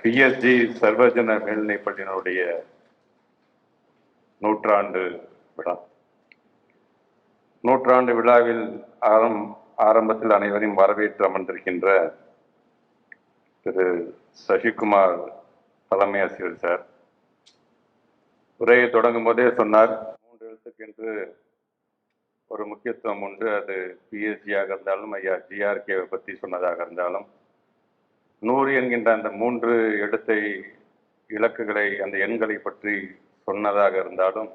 PSG சர்வஜன மேல்நிலைப்பள்ளியினுடைய நூற்றாண்டு விழா. நூற்றாண்டு விழாவில் ஆரம் ஆரம்பத்தில் அனைவரையும் வரவேற்று அமர்ந்திருக்கின்ற திரு சசிகுமார் தலைமை ஆசிரியர் சார். உரையை தொடங்கும் போதே சொன்னார் மூன்று எழுத்துக்கென்று ஒரு முக்கியத்துவம் உண்டு. அது பிஎஸ்ஜியாக இருந்தாலும் ஐயா ஜிஆர்கேவை பற்றி சொன்னதாக இருந்தாலும் நூறு என்கின்ற அந்த மூன்று எழுத்தை இலக்குகளை அந்த எண்களை பற்றி சொன்னதாக இருந்தாலும்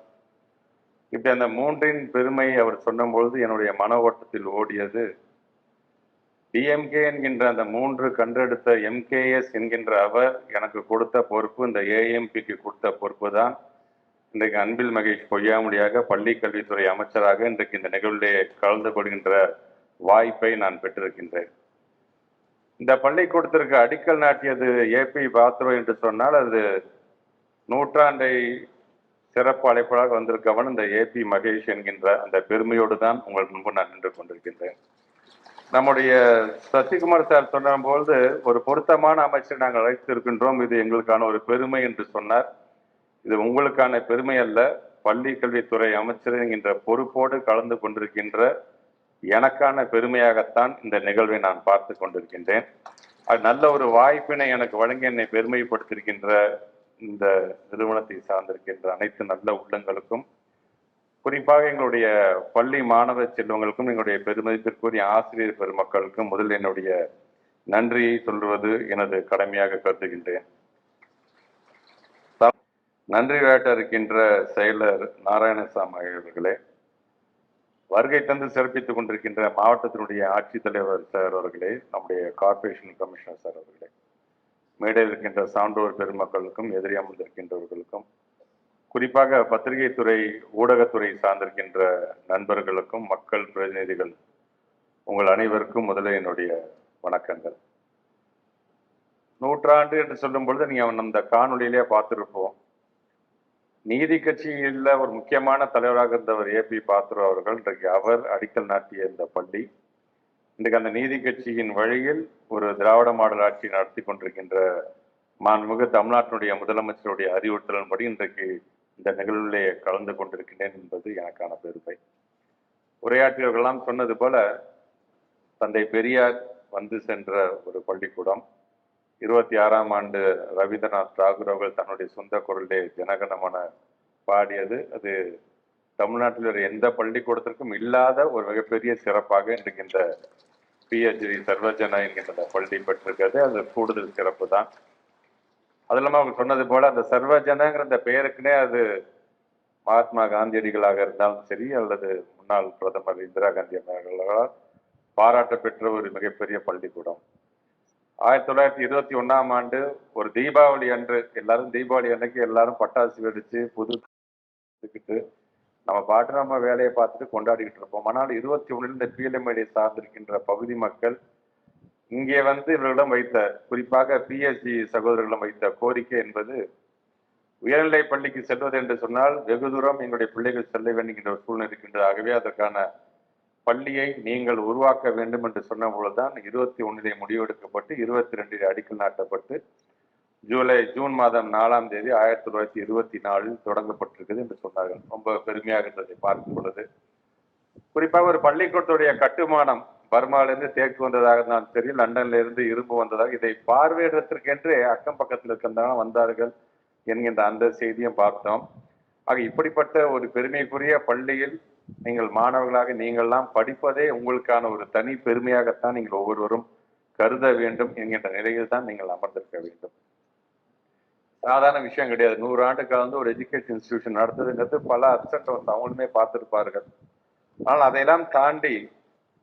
இப்படி அந்த மூன்றின் பெருமை அவர் சொன்னபொழுது என்னுடைய மன ஓட்டத்தில் ஓடியது. டிஎம்கே என்கின்ற அந்த மூன்று கண்டெடுத்த எம்கேஎஸ் என்கின்ற அவர் எனக்கு கொடுத்த பொறுப்பு இந்த ஏஎம்பிக்கு கொடுத்த பொறுப்பு தான். இன்றைக்கு அன்பில் மகேஷ் பொய்யாமொழியாக பள்ளி கல்வித்துறை அமைச்சராக இன்றைக்கு இந்த நிகழ்விலே கலந்து கொள்கின்ற வாய்ப்பை நான் பெற்றிருக்கின்றேன். இந்த பள்ளிக்கூடத்திற்கு அடிக்கல் நாட்டியது ஏபி பாத்ரோ என்று சொன்னால் அது நூற்றாண்டை சிறப்பு அழைப்பாளராக வந்திருக்கவன் இந்த ஏபி மகேஷ் என்கின்ற அந்த பெருமையோடு தான் உங்கள் முன்பு நான் நின்று கொண்டிருக்கின்றேன். நம்முடைய சசிகுமார் சார் சொன்னபோது ஒரு பொருத்தமான அமைச்சர் நாங்கள் அழைத்திருக்கின்றோம். இது எங்களுக்கான ஒரு பெருமை என்று சொன்னார். இது உங்களுக்கான பெருமை அல்ல. பள்ளி கல்வித்துறை அமைச்சர் என்கின்ற பொறுப்போடு கலந்து கொண்டிருக்கின்ற எனக்கான பெருமையாகத்தான் இந்த நிகழ்வை நான் பார்த்து கொண்டிருக்கின்றேன். அது நல்ல ஒரு வாய்ப்பினை எனக்கு வழங்கி என்னை பெருமைப்படுத்தியிருக்கின்ற இந்த நிறுவனத்தை சார்ந்திருக்கின்ற அனைத்து நல்ல உள்ளங்களுக்கும் குறிப்பாக எங்களுடைய பள்ளி மாணவ செல்வங்களுக்கும் எங்களுடைய பெருமதிப்பிற்குரிய ஆசிரியர் பெருமக்களுக்கும் முதல் என்னுடைய நன்றியை சொல்வது எனது கடமையாக கருதுகின்றேன். நன்றி வேட்ட இருக்கின்ற செயலர் நாராயணசாமி அவர்களே. வருகை தந்து சிறப்பித்துக் கொண்டிருக்கின்ற மாவட்டத்தினுடைய ஆட்சித்தலைவர் சார் அவர்களே நம்முடைய கார்ப்பரேஷன் கமிஷனர் சார் அவர்களே. மேடையில் இருக்கின்ற சான்றோர் பெருமக்களுக்கும் எதிரி அமர்ந்திருக்கின்றவர்களுக்கும் குறிப்பாக பத்திரிகை துறை ஊடகத்துறை சார்ந்திருக்கின்ற நண்பர்களுக்கும் மக்கள் பிரதிநிதிகள் உங்கள் அனைவருக்கும் முதல்ல என்னுடைய வணக்கங்கள். நூற்றாண்டு என்று சொல்லும் பொழுது நீங்கள் அந்த காணொலியிலே பார்த்துருப்போம். நீதி கட்சியில் ஒரு முக்கியமான தலைவராக இருந்தவர் ஏபி பாத்ரோ அவர்கள் இன்றைக்கு அவர் அடிக்கல் நாட்டிய இந்த பள்ளி. இன்றைக்கு அந்த நீதி கட்சியின் வழியில் ஒரு திராவிட மாடல் ஆட்சி நடத்தி கொண்டிருக்கின்ற மாண்புமிகு தமிழ்நாட்டினுடைய முதலமைச்சருடைய அறிவுறுத்தலின்படி இன்றைக்கு இந்த நிகழ்விலே கலந்து கொண்டிருக்கின்றேன் என்பது எனக்கான பெருமை. உரையாற்றியவர்கள்லாம் சொன்னது போல தந்தை பெரியார் வந்து சென்ற ஒரு பள்ளிக்கூடம். இருபத்தி ஆறாம் ஆண்டு ரவீந்திரநாத் தாகூர் அவர்கள் தன்னுடைய சொந்த குரலே ஜனகணமன பாடியது. அது தமிழ்நாட்டில் ஒரு எந்த பள்ளிக்கூடத்திற்கும் இல்லாத ஒரு மிகப்பெரிய சிறப்பாக இன்றைக்கு இந்த பிஹெச்டி சர்வஜனா என்கின்ற பள்ளி பெற்றிருக்கிறது. அது கூடுதல் சிறப்பு தான். அது இல்லாமல் அவங்க சொன்னது போல அந்த சர்வஜனங்கிற அந்த பெயருக்குனே அது மகாத்மா காந்தியடிகளாக இருந்தாலும் சரி அல்லது முன்னாள் பிரதமர் இந்திரா காந்தி அவர்களால் பாராட்ட பெற்ற ஒரு மிகப்பெரிய பள்ளிக்கூடம். ஆயிரத்தி தொள்ளாயிரத்தி இருபத்தி ஒன்னாம் ஆண்டு ஒரு தீபாவளி அன்று எல்லாரும் தீபாவளி அன்னைக்கு எல்லாரும் பட்டாசு வெடிச்சு புது நம்ம பாட்டு நம்ம வேலையை பார்த்துட்டு கொண்டாடிக்கிட்டு இருப்போம். ஆனால் இருபத்தி ஒன்றில் இந்த பிஎல்எம்ஐடி சார்ந்திருக்கின்ற பகுதி மக்கள் இங்கே வந்து இவர்களிடம் வைத்த குறிப்பாக பிஎஸ்சி சகோதரர்களிடம் வைத்த கோரிக்கை என்பது உயர்நிலை பள்ளிக்கு செல்வது என்று சொன்னால் வெகு தூரம் எங்களுடைய பிள்ளைகள் செல்ல வேண்டுகின்ற ஒரு சூழ்நிலை இருக்கின்றது. ஆகவே அதற்கான பள்ளியை நீங்கள் உருவாக்க வேண்டும் என்று சொன்ன பொழுதுதான் இருபத்தி ஒன்றிலே முடிவெடுக்கப்பட்டு இருபத்தி ரெண்டிலே அடிக்கல் நாட்டப்பட்டு ஜூலை ஜூன் மாதம் நாலாம் தேதி ஆயிரத்தி தொள்ளாயிரத்தி இருபத்தி நாலில் தொடங்கப்பட்டிருக்குது என்று சொன்னார்கள். ரொம்ப பெருமையாக இருந்ததை பார்க்கும் பொழுது. குறிப்பாக ஒரு பள்ளிக்கூடத்துடைய கட்டுமானம் பர்மாவிலிருந்து தேக்கு வந்ததாக இருந்தாலும் சரி லண்டன்ல இருந்து இரும்பு வந்ததாக. இதை பார்வையிடத்திற்கென்றே அக்கம் பக்கத்தில் இருக்கின்றன வந்தார்கள் என்கின்ற அந்த செய்தியும் பார்த்தோம். ஆக இப்படிப்பட்ட ஒரு பெருமைக்குரிய பள்ளியில் நீங்கள் மாணவர்களாக நீங்கள்லாம் படிப்பதே உங்களுக்கான ஒரு தனி பெருமையாகத்தான் நீங்கள் ஒவ்வொருவரும் கருத வேண்டும் என்கின்ற நிலையில் தான் நீங்கள் அமர்ந்திருக்க வேண்டும். சாதாரண விஷயம் கிடையாது. நூறு ஆண்டு கலந்து ஒரு எஜுகேஷன் இன்ஸ்டிடியூஷன் நடத்துதுங்கிறது பல அப்செட் வந்து அவங்களுமே பார்த்திருப்பார்கள். ஆனால் அதையெல்லாம் தாண்டி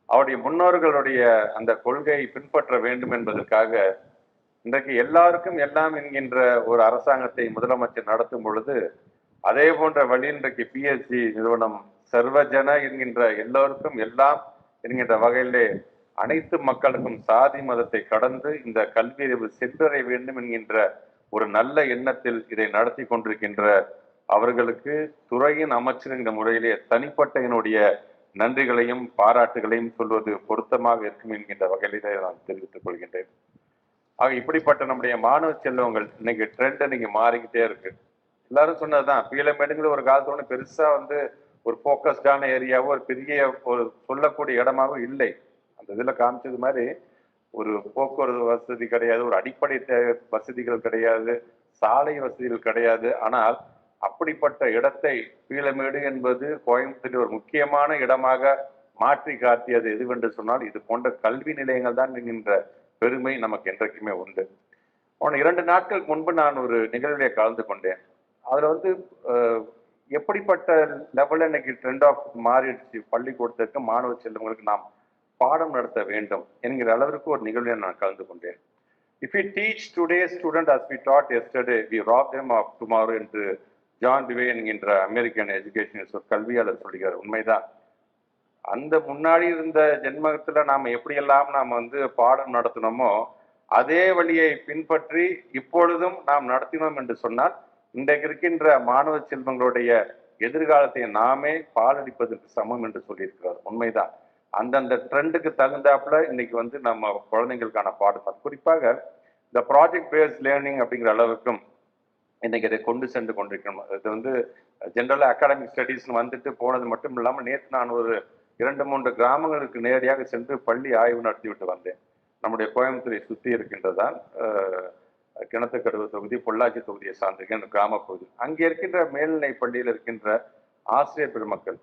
அவருடைய முன்னோர்களுடைய அந்த கொள்கையை பின்பற்ற வேண்டும் என்பதற்காக இன்றைக்கு எல்லாருக்கும் எல்லாம் என்கின்ற ஒரு அரசாங்கத்தை முதலமைச்சர் நடத்தும் பொழுது அதே போன்ற வழி இன்றைக்கு பிஎஸ்சி நிறுவனம் சர்வஜன என்கின்ற எல்லோருக்கும் எல்லாம் என்கின்ற வகையிலே அனைத்து மக்களுக்கும் சாதி மதத்தை கடந்து இந்த கல்வி அறிவு சென்றடைய வேண்டும் என்கின்ற ஒரு நல்ல எண்ணத்தில் இதை நடத்தி கொண்டிருக்கின்ற அவர்களுக்கு துறையின் அமைச்சர் என்ற முறையிலே தனிப்பட்ட என்னுடைய நன்றிகளையும் பாராட்டுகளையும் சொல்வது பொருத்தமாக இருக்கும் என்கின்ற வகையிலே நான் தெரிவித்துக் கொள்கின்றேன். ஆக இப்படிப்பட்ட நம்முடைய மாணவ செல்வங்கள் இன்னைக்கு ட்ரெண்ட் இன்னைக்கு மாறிக்கிட்டே இருக்கு. எல்லாரும் சொன்னதுதான். பீலமேடுங்கிற ஒரு காலத்துல ஒன்று பெருசா வந்து ஒரு ஃபோக்கஸ்டான ஏரியாவோ ஒரு பெரிய ஒரு சொல்லக்கூடிய இடமாவோ இல்லை. அந்த இதில் காமிச்சது மாதிரி ஒரு போக்குவரத்து வசதி கிடையாது ஒரு அடிப்படை தே- வசதிகள் கிடையாது சாலை வசதிகள் கிடையாது. ஆனால் அப்படிப்பட்ட இடத்தை பீலமேடு என்பது கோயம்புத்தூரில் ஒரு முக்கியமான இடமாக மாற்றி காட்டியது எதுவென்று சொன்னால் இது போன்ற கல்வி நிலையங்கள் தான் என்கின்ற பெருமை நமக்கு என்றைக்குமே உண்டு. போன இரண்டு நாட்களுக்கு முன்பு நான் ஒரு நிகழ்விலே கலந்து கொண்டேன். அதுல வந்து எப்படிப்பட்ட லெவல்ல இன்னைக்கு ட்ரெண்ட் ஆஃப் மாறிடுச்சு? பள்ளிக்கூடத்திற்கு மாணவ செல்வங்களுக்கு நாம் பாடம் நடத்த வேண்டும் என்கிற அளவிற்கு ஒரு நிகழ்வில் நான் கலந்து கொண்டேன். If you teach today student as we taught yesterday we rob them of tomorrow என்று ஜான் டிவே என்கின்ற அமெரிக்கன் எஜுகேஷன் ஒரு கல்வியாளர் சொல்கிறார் உண்மைதான். அந்த முன்னாடி இருந்த ஜென்மகத்தில் நாம் எப்படியெல்லாம் நாம் வந்து பாடம் நடத்தினோமோ அதே வழியை பின்பற்றி இப்பொழுதும் நாம் நடத்தினோம் என்று சொன்னால் இன்றைக்கு இருக்கின்ற மாணவ செல்வங்களுடைய எதிர்காலத்தை நாமே பாலடிப்பதற்கு சமம் என்று சொல்லியிருக்கிறார். உண்மைதான். அந்தந்த ட்ரெண்டுக்கு தகுந்தாப்புல இன்னைக்கு வந்து நம்ம குழந்தைங்களுக்கான பாடம் குறிப்பாக இந்த ப்ராஜெக்ட் பேஸ்ட் லேர்னிங் அப்படிங்கிற அளவுக்கும் இன்னைக்கு இதை கொண்டு சென்று கொண்டிருக்கணும். இது வந்து ஜென்ரலாக அகாடமிக் ஸ்டடீஸ்னு வந்துட்டு போனது மட்டும் இல்லாமல் நேற்று நான் ஒரு இரண்டு மூன்று கிராமங்களுக்கு நேரடியாக சென்று பள்ளி ஆய்வு நடத்திவிட்டு வந்தேன். நம்முடைய கோயம்புத்தூரை சுற்றி இருக்கின்றதான் கிணத்துக்கடவு தொகுதி பொள்ளாச்சி தொகுதியை சார்ந்திருக்கின்ற கிராம பகுதி. அங்கே இருக்கின்ற மேல்நிலை பள்ளியில் இருக்கின்ற ஆசிரியர் பெருமக்கள்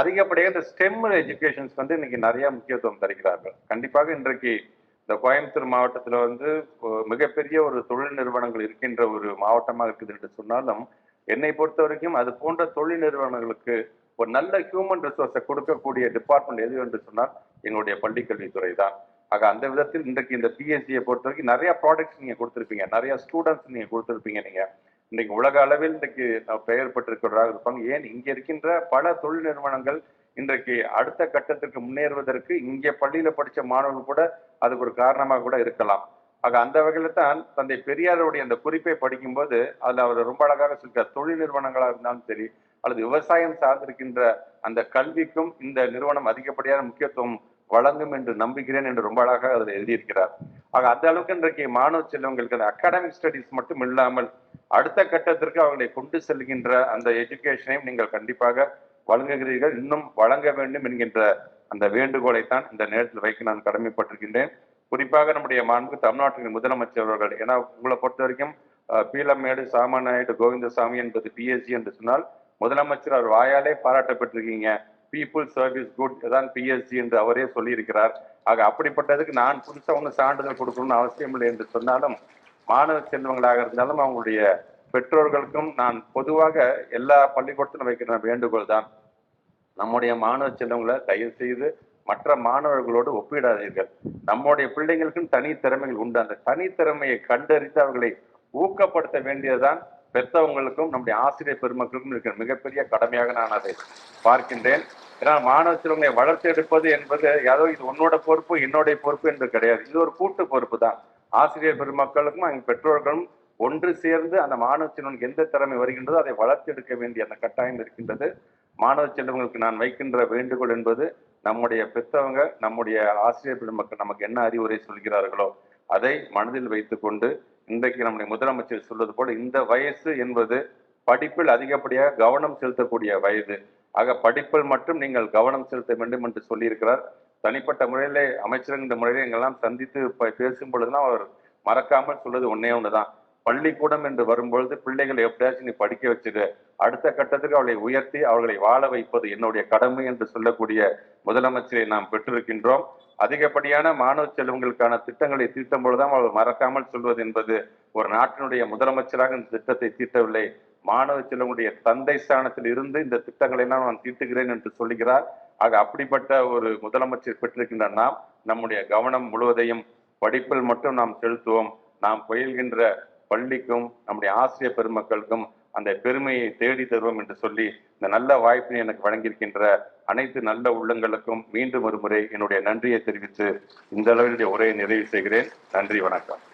அதிகப்படியாக இந்த ஸ்டெம் எஜுகேஷன்ஸ் வந்து இன்னைக்கு நிறைய முக்கியத்துவம் தருகிறார்கள். கண்டிப்பாக இன்றைக்கு இந்த கோயம்புத்தூர் மாவட்டத்தில் வந்து மிகப்பெரிய ஒரு தொழில் நிறுவனங்கள் இருக்கின்ற ஒரு மாவட்டமாக இருக்குது என்று சொன்னாலும் என்னை பொறுத்த வரைக்கும் அது போன்ற தொழில் நிறுவனங்களுக்கு ஒரு நல்ல ஹியூமன் ரிசோர்ஸை கொடுக்கக்கூடிய டிபார்ட்மெண்ட் எது என்று சொன்னால் எங்களுடைய பள்ளிக்கல்வித்துறை தான். ஆக அந்த விதத்தில் இன்றைக்கு இந்த பிஎஸ்சியை பொறுத்த வரைக்கும் நிறைய ப்ராடக்ட்ஸ் நீங்க கொடுத்துருப்பீங்க. நிறைய ஸ்டூடெண்ட்ஸ் நீங்க கொடுத்துருப்பீங்க நீங்க. இன்றைக்கு உலக அளவில் இன்றைக்கு பெயர் பெற்றிருக்கிறவராக இருப்பாங்க. ஏன்? இங்க இருக்கின்ற பல தொழில் நிறுவனங்கள் இன்றைக்கு அடுத்த கட்டத்திற்கு முன்னேறுவதற்கு இங்கே பள்ளியில படிச்ச மாணவர்கள் கூட அதுக்கு ஒரு காரணமாக கூட இருக்கலாம். ஆக அந்த வகையில தான் தந்தை பெரியாருடைய அந்த குறிப்பை படிக்கும்போது அதுல அவர் ரொம்ப அழகாக சொல்லிட்டார். தொழில் நிறுவனங்களா இருந்தாலும் சரி அல்லது விவசாயம் சார்ந்திருக்கின்ற அந்த கல்விக்கும் இந்த நிறுவனம் அதிகப்படியான முக்கியத்துவம் வழங்கும் என்று நம்புகிறேன் என்று ரொம்ப அழகாக அதில் எழுதியிருக்கிறார். ஆக அந்த அளவுக்கு இன்றைக்கு மாணவ செல்வங்களுக்கு அந்த அகாடமிக் ஸ்டடீஸ் மட்டும் இல்லாமல் அடுத்த கட்டத்திற்கு அவர்களை கொண்டு செல்கின்ற அந்த எஜுகேஷனையும் நீங்கள் கண்டிப்பாக வழங்குகிறீர்கள். இன்னும் வழங்க வேண்டும் என்கின்ற அந்த வேண்டுகோளை தான் இந்த நேரத்தில் வைக்க நான் கடமைப்பட்டிருக்கின்றேன். குறிப்பாக நம்முடைய மாண்பு தமிழ்நாட்டின் முதலமைச்சர் அவர்கள் ஏன்னா உங்களை பொறுத்த வரைக்கும் பீலமேடு சாமநாயுடு கோவிந்தசாமி என்பது பிஎஸ்சி என்று சொன்னால் முதலமைச்சர் அவர் வாயாலே பாராட்டப்பட்டிருக்கீங்க. பீப்புள் சர்வீஸ் குட் தான் பிஎஸ்சி என்று அவரே சொல்லியிருக்கிறார். ஆக அப்படிப்பட்டதுக்கு நான் புதுசாக ஒன்று சான்றிதழ் கொடுக்கணும்னு அவசியம் இல்லை என்று சொன்னாலும் மாணவ செல்வங்களாக இருந்தாலும் அவங்களுடைய பெற்றோர்களுக்கும் நான் பொதுவாக எல்லா பள்ளிக்கூடத்திலும் வைக்கிற வேண்டுகோள் தான். நம்முடைய மாணவ செல்வங்களை தயவு செய்து மற்ற மாணவர்களோடு ஒப்பிடாதீர்கள். நம்முடைய பிள்ளைங்களுக்கும் தனி திறமைகள் உண்டு. அந்த தனித்திறமையை கண்டறிந்து அவர்களை ஊக்கப்படுத்த வேண்டியதுதான் பெற்றவங்களுக்கும் நம்முடைய ஆசிரியர் பெருமக்களுக்கும் இருக்கிற மிகப்பெரிய கடமையாக நான் அதை பார்க்கின்றேன். ஏன்னா மாணவ செல்வங்களை வளர்த்தெடுப்பது என்பது ஏதோ இது உன்னோட பொறுப்பு என்னுடைய பொறுப்பு என்று கிடையாது. இது ஒரு கூட்டு பொறுப்பு தான். ஆசிரியர் பெருமக்களுக்கும் அங்கே பெற்றோர்களும் ஒன்று சேர்ந்து அந்த மாணவ செல்வனுக்கு எந்த திறமை வருகின்றதோ அதை வளர்த்து எடுக்க வேண்டிய அந்த கட்டாயம் இருக்கின்றது. மாணவ செல்வங்களுக்கு நான் வைக்கின்ற வேண்டுகோள் என்பது நம்முடைய பெற்றவங்க நம்முடைய ஆசிரியர் பெருமக்கள் நமக்கு என்ன அறிவுரை சொல்கிறார்களோ அதை மனதில் வைத்துக்கொண்டு இன்றைக்கு நம்முடைய முதலமைச்சர் சொல்வது போல இந்த வயசு என்பது படிப்பில் அதிகப்படியாக கவனம் செலுத்தக்கூடிய வயது. ஆக படிப்பில் மட்டும் நீங்கள் கவனம் செலுத்த வேண்டும் என்று சொல்லியிருக்கிறார். தனிப்பட்ட முறையிலே அமைச்சர் இந்த முறையிலே எங்கெல்லாம் சந்தித்து பேசும் பொழுதுலாம் அவர் மறக்காமல் சொல்வது ஒன்னே ஒண்ணுதான். பள்ளிக்கூடம் என்று வரும்பொழுது பிள்ளைகளை எப்படியாச்சும் நீ படிக்க வச்சுடு அடுத்த கட்டத்துக்கு அவளை உயர்த்தி அவர்களை வாழ வைப்பது என்னுடைய கடமை என்று சொல்லக்கூடிய முதலமைச்சரை நாம் பெற்றிருக்கின்றோம். அதிகப்படியான மாணவ செல்வங்களுக்கான திட்டங்களை தீட்டும் பொழுதுதான் அவள் மறக்காமல் சொல்வது என்பது ஒரு நாட்டினுடைய முதலமைச்சராக இந்த திட்டத்தை தீட்டவில்லை. மாணவ செல்வங்களுடைய தந்தை ஸ்தானத்தில் இருந்து இந்த திட்டங்களை எல்லாம் நான் தீட்டுகிறேன் என்று சொல்லுகிறார். ஆக அப்படிப்பட்ட ஒரு முதலமைச்சர் பெற்றிருக்கின்ற நாம் நம்முடைய கவனம் முழுவதையும் படிப்பில் மட்டும் நாம் செலுத்துவோம். நாம் பயில்கின்ற பள்ளிக்கும் நம்முடைய ஆசிரியர் பெருமக்களுக்கும் அந்த பெருமையை தேடி தருவோம் என்று சொல்லி இந்த நல்ல வாய்ப்பினை எனக்கு வழங்கியிருக்கின்ற அனைத்து நல்ல உள்ளங்களுக்கும் மீண்டும் ஒரு முறை என்னுடைய நன்றியை தெரிவித்து இந்த அளவினுடைய உரையை நிறைவு செய்கிறேன். நன்றி வணக்கம்.